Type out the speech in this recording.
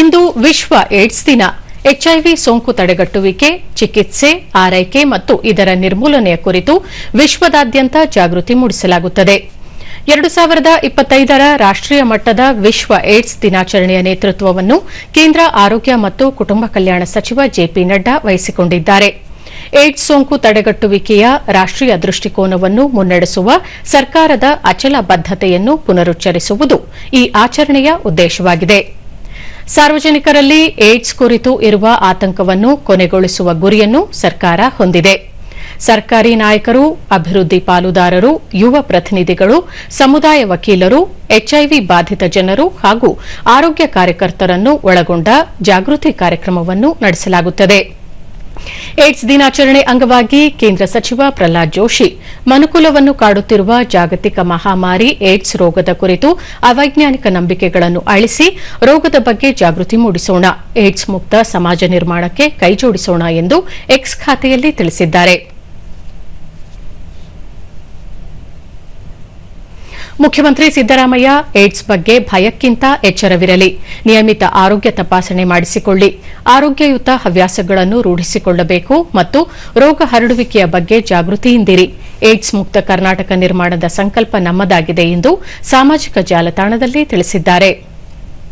ಇಂದು ವಿಶ್ವ ಏಡ್ಸ್ ದಿನ. ಎಚ್ಐವಿ ಸೋಂಕು ತಡೆಗಟ್ಟುವಿಕೆ, ಚಿಕಿತ್ಸೆ, ಆರೈಕೆ ಮತ್ತು ಇದರ ನಿರ್ಮೂಲನೆಯ ಕುರಿತು ವಿಶ್ವದಾದ್ಯಂತ ಜಾಗೃತಿ ಮೂಡಿಸಲಾಗುತ್ತದೆ. ಎರಡು ಸಾವಿರದ ಇಪ್ಪತ್ತೈದರ ರಾಷ್ಟೀಯ ಮಟ್ಟದ ವಿಶ್ವ ಏಡ್ಸ್ ದಿನಾಚರಣೆಯ ನೇತೃತ್ವವನ್ನು ಕೇಂದ್ರ ಆರೋಗ್ಯ ಮತ್ತು ಕುಟುಂಬ ಕಲ್ಯಾಣ ಸಚಿವ ಜೆಪಿ ನಡ್ಡಾ ವಹಿಸಿಕೊಂಡಿದ್ದಾರೆ. ಏಡ್ಸ್ ಸೋಂಕು ತಡೆಗಟ್ಟುವಿಕೆಯ ರಾಷ್ಟೀಯ ದೃಷ್ಟಿಕೋನವನ್ನು ಮುನ್ನಡೆಸುವ ಸರ್ಕಾರದ ಅಚಲ ಬದ್ದತೆಯನ್ನು ಪುನರುಚ್ಚರಿಸುವುದು ಈ ಆಚರಣೆಯ ಉದ್ದೇಶವಾಗಿದೆ. ಸಾರ್ವಜನಿಕರಲ್ಲಿ ಏಡ್ಸ್ ಕುರಿತು ಇರುವ ಆತಂಕವನ್ನು ಕೊನೆಗೊಳಿಸುವ ಗುರಿಯನ್ನು ಸರ್ಕಾರ ಹೊಂದಿದೆ. ಸರ್ಕಾರಿ ನಾಯಕರು, ಅಭಿವೃದ್ಧಿ ಪಾಲುದಾರರು, ಯುವ ಪ್ರತಿನಿಧಿಗಳು, ಸಮುದಾಯ ವಕೀಲರು ಎಚ್ಐವಿ ಬಾಧಿತ ಜನರು ಹಾಗೂ ಆರೋಗ್ಯ ಕಾರ್ಯಕರ್ತರನ್ನು ಒಳಗೊಂಡ ಜಾಗೃತಿ ಕಾರ್ಯಕ್ರಮವನ್ನು ನಡೆಸಲಾಗುತ್ತದೆ. ಏಡ್ಸ್ ದಿನಾಚರಣೆ ಅಂಗವಾಗಿ ಕೇಂದ್ರ ಸಚಿವ ಪ್ರಹ್ಲಾದ್ ಜೋಶಿ. ಮನುಕುಲವನ್ನು ಕಾಡುತ್ತಿರುವ ಜಾಗತಿಕ ಮಹಾಮಾರಿ ಏಡ್ಸ್ ರೋಗದ ಕುರಿತು ಅವೈಜ್ಞಾನಿಕ ನಂಬಿಕೆಗಳನ್ನು ಅಳಿಸಿ ರೋಗದ ಬಗ್ಗೆ ಜಾಗೃತಿ ಮೂಡಿಸೋಣ. ಏಡ್ಸ್ ಮುಕ್ತ ಸಮಾಜ ನಿರ್ಮಾಣಕ್ಕೆ ಕೈಜೋಡಿಸೋಣ ಎಂದು ಎಕ್ಸ್ ಖಾತೆಯಲ್ಲಿ ತಿಳಿಸಿದ್ದಾರೆ. ಮುಖ್ಯಮಂತ್ರಿ ಸಿದ್ದರಾಮಯ್ಯ ಏಡ್ಸ್ ಬಗ್ಗೆ ಭಯಕ್ಕಿಂತ ಎಚ್ಚರವಿರಲಿ. ನಿಯಮಿತ ಆರೋಗ್ಯ ತಪಾಸಣೆ ಮಾಡಿಸಿಕೊಳ್ಳಿ. ಆರೋಗ್ಯಯುತ ಹವ್ಯಾಸಗಳನ್ನು ರೂಢಿಸಿಕೊಳ್ಳಬೇಕು ಮತ್ತು ರೋಗ ಹರಡುವಿಕೆಯ ಬಗ್ಗೆ ಜಾಗೃತಿಯಿಂದಿರಿ. ಏಡ್ಸ್ ಮುಕ್ತ ಕರ್ನಾಟಕ ನಿರ್ಮಾಣದ ಸಂಕಲ್ಪ ನಮ್ಮದಾಗಿದೆ ಎಂದು ಸಾಮಾಜಿಕ ಜಾಲತಾಣದಲ್ಲಿ ತಿಳಿಸಿದ್ದಾರೆ.